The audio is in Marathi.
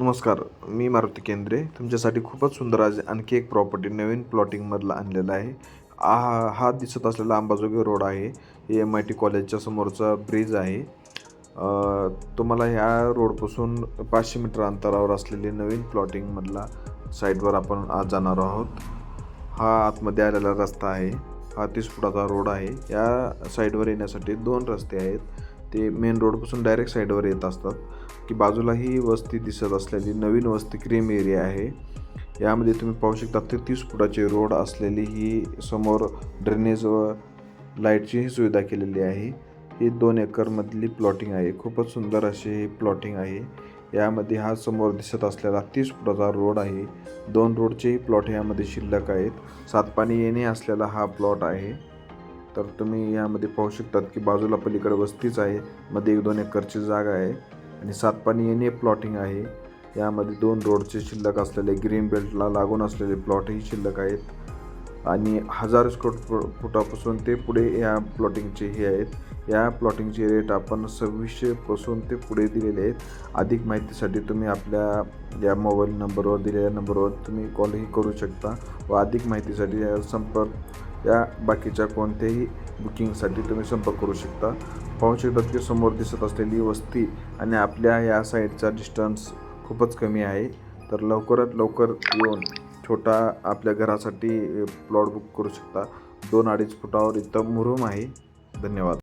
नमस्कार मी मारुती केंद्रे. तुमच्यासाठी खूपच सुंदर आज आणखी एक प्रॉपर्टी नवीन प्लॉटिंगमधला आणलेला आहे. हा हा दिसत असलेला अंबाजोगी रोड आहे. हे एम आय टी कॉलेजच्या समोरचा ब्रिज आहे. तुम्हाला ह्या रोडपासून पाचशे मीटर अंतरावर असलेली नवीन प्लॉटिंगमधला साईडवर आपण आज जाणार आहोत. हा आतमध्ये आलेला रस्ता आहे. हा तीस फुटाचा रोड आहे. या साईडवर येण्यासाठी दोन रस्ते आहेत. ते मेन रोडपासून डायरेक्ट साईडवर येत असतात. की बाजूला ही वस्ती दिसत असलेली नवीन वस्ती क्रीम एरिया आहे. यामध्ये तुम्ही पाहू शकता तेहतीस फुटाचे रोड असलेली ही समोर ड्रेनेज व लाईटचीही सुविधा केलेली आहे. ही दोन एकरमधली प्लॉटिंग आहे. खूपच सुंदर अशी ही प्लॉटिंग आहे. यामध्ये हा समोर दिसत असलेला तीस फुटाचा रोड आहे. दोन रोडचेही प्लॉट यामध्ये शिल्लक आहेत. सात पाणी येणे असलेला हा प्लॉट आहे. तर तुम्ही यामध्ये पाहू शकतात की बाजूला पलीकडे वस्तीच आहे. मध्ये एक दोन एकरची जागा आहे आणि सात पाणी ए प्लॉटिंग आहे. यामध्ये दोन रोडचे शिल्लक असलेले ग्रीन बेल्टला लागून असलेले प्लॉटही शिल्लक आहेत. आणि हजार स्क्वेअर फुटापासून ते पुढे या प्लॉटिंगचे हे आहेत. या प्लॉटिंगचे रेट आपण सव्वीसशेपासून ते पुढे दिलेले आहेत. अधिक माहितीसाठी तुम्ही आपल्या या मोबाईल नंबरवर दिलेल्या नंबरवर तुम्ही कॉलही करू शकता व अधिक माहितीसाठी संपर्क या बाकीच्या कोणत्याही बुकिंगसाठी तुम्ही संपर्क करू शकता. पाहू शकतात की समोर दिसत असलेली वस्ती आणि आपल्या या साईडचा डिस्टन्स खूपच कमी आहे. तर लवकरात लवकर येऊन छोटा आपल्या घरासाठी प्लॉट बुक करू शकता. दोन अडीच फुटावर इथं मुरुम आहे. धन्यवाद.